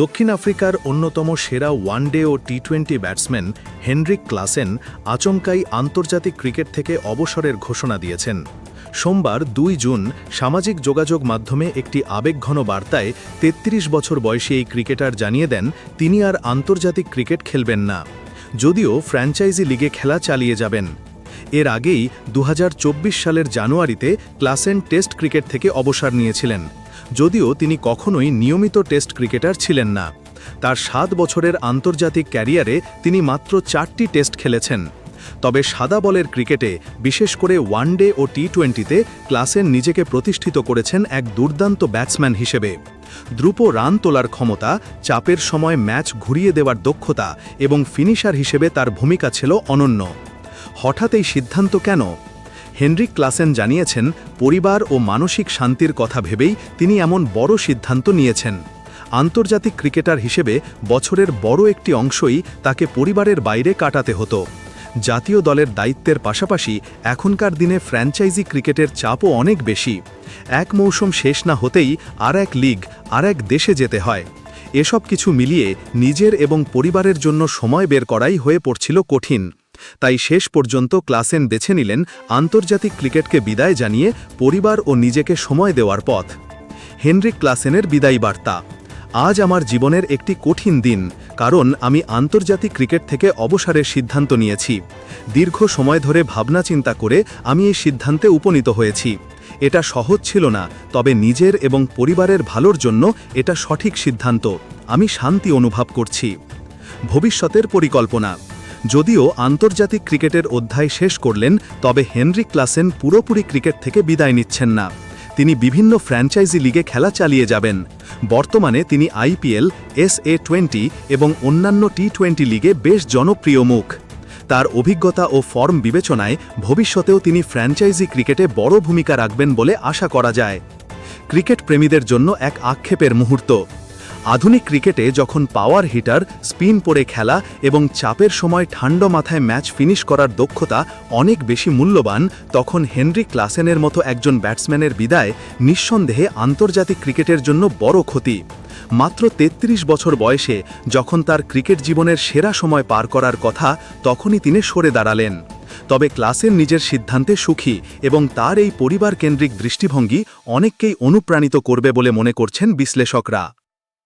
দক্ষিণ আফ্রিকার অন্যতম সেরা ওয়ানডে ও T twenty batsman Heinrich Klaasen আচমকাই আন্তর্জাতিক ক্রিকেট থেকে অবসরের ঘোষণা দিয়েছেন। সোমবার দুই জুন সামাজিক যোগাযোগ মাধ্যমে একটি আবেগঘন বার্তায় ৩৩ বছর বয়সী এই ক্রিকেটার জানিয়ে দেন, তিনি আর আন্তর্জাতিক ক্রিকেট খেলবেন না, যদিও ফ্র্যাঞ্চাইজি লিগে খেলা চালিয়ে যাবেন। এর আগেই দু হাজার চব্বিশ সালের জানুয়ারিতে ক্লাসেন টেস্ট ক্রিকেট থেকে অবসর নিয়েছিলেন। যদিও তিনি কখনোই নিয়মিত টেস্ট ক্রিকেটার ছিলেন না। তার সাত বছরের আন্তর্জাতিক ক্যারিয়ারে তিনি মাত্র চারটি টেস্ট খেলেছেন। তবে সাদা বলের ক্রিকেটে, বিশেষ করে ওয়ানডে ও টি টোয়েন্টিতে ক্লাসেন নিজেকে প্রতিষ্ঠিত করেছেন এক দুর্দান্ত ব্যাটসম্যান হিসেবে। দ্রুপ রান তোলার ক্ষমতা, চাপের সময় ম্যাচ ঘুরিয়ে দেওয়ার দক্ষতা এবং ফিনিশার হিসেবে তার ভূমিকা ছিল অনন্য। হঠাৎ এই সিদ্ধান্ত কেন? হেনরিক ক্লাসেন জানিয়েছেন, পরিবার ও মানসিক শান্তির কথা ভেবেই তিনি এমন বড় সিদ্ধান্ত নিয়েছেন। আন্তর্জাতিক ক্রিকেটার হিসেবে বছরের বড় একটি অংশই তাকে পরিবারের বাইরে কাটাতে হতো। জাতীয় দলের দায়িত্বের পাশাপাশি এখনকার দিনে ফ্র্যাঞ্চাইজি ক্রিকেটের চাপও অনেক বেশি। এক মৌসুম শেষ না হতেই আর এক লিগ, আর এক দেশে যেতে হয়। এসব কিছু মিলিয়ে নিজের এবং পরিবারের জন্য সময় বের করাই হয়ে পড়ছিল কঠিন। তাই শেষ পর্যন্ত ক্লাসেন বেছে নিলেন আন্তর্জাতিক ক্রিকেটকে বিদায় জানিয়ে পরিবার ও নিজেকে সময় দেওয়ার পথ। হেনরিক ক্লাসেনের বিদায়ী বার্তা, আজ আমার জীবনের একটি কঠিন দিন, কারণ আমি আন্তর্জাতিক ক্রিকেট থেকে অবসরের সিদ্ধান্ত নিয়েছি। দীর্ঘ সময় ধরে ভাবনা চিন্তা করে আমি এই সিদ্ধান্তে উপনীত হয়েছি। এটা সহজ ছিল না, তবে নিজের এবং পরিবারের ভালোর জন্য এটা সঠিক সিদ্ধান্ত। আমি শান্তি অনুভব করছি। ভবিষ্যতের পরিকল্পনা যদিও আন্তর্জাতিক ক্রিকেটের অধ্যায় শেষ করলেন, তবে হেনরি ক্লাসেন পুরোপুরি ক্রিকেট থেকে বিদায় নিচ্ছেন না। তিনি বিভিন্ন ফ্র্যাঞ্চাইজি লিগে খেলা চালিয়ে যাবেন। বর্তমানে তিনি আইপিএল, এস এ টোয়েন্টি এবং অন্যান্য টি টোয়েন্টি লিগে বেশ জনপ্রিয় মুখ। তার অভিজ্ঞতা ও ফর্ম বিবেচনায় ভবিষ্যতেও তিনি ফ্র্যাঞ্চাইজি ক্রিকেটে বড় ভূমিকা রাখবেন বলে আশা করা যায়। ক্রিকেট প্রেমীদের জন্য এক আক্ষেপের মুহূর্ত। আধুনিক ক্রিকেটে যখন পাওয়ার হিটার স্পিন পরে খেলা এবং চাপের সময় ঠান্ডা মাথায় ম্যাচ ফিনিশ করার দক্ষতা অনেক বেশি মূল্যবান, তখন হেনরি ক্লাসেনের মতো একজন ব্যাটসম্যানের বিদায় নিঃসন্দেহে আন্তর্জাতিক ক্রিকেটের জন্য বড় ক্ষতি। মাত্র ৩৩ বছর বয়সে যখন তার ক্রিকেট জীবনের সেরা সময় পার করার কথা, তখনই তিনি সরে দাঁড়ালেন। তবে ক্লাসের নিজের সিদ্ধান্তে সুখী এবং তার এই পরিবার কেন্দ্রিক দৃষ্টিভঙ্গি অনেককেই অনুপ্রাণিত করবে বলে মনে করছেন বিশ্লেষকরা।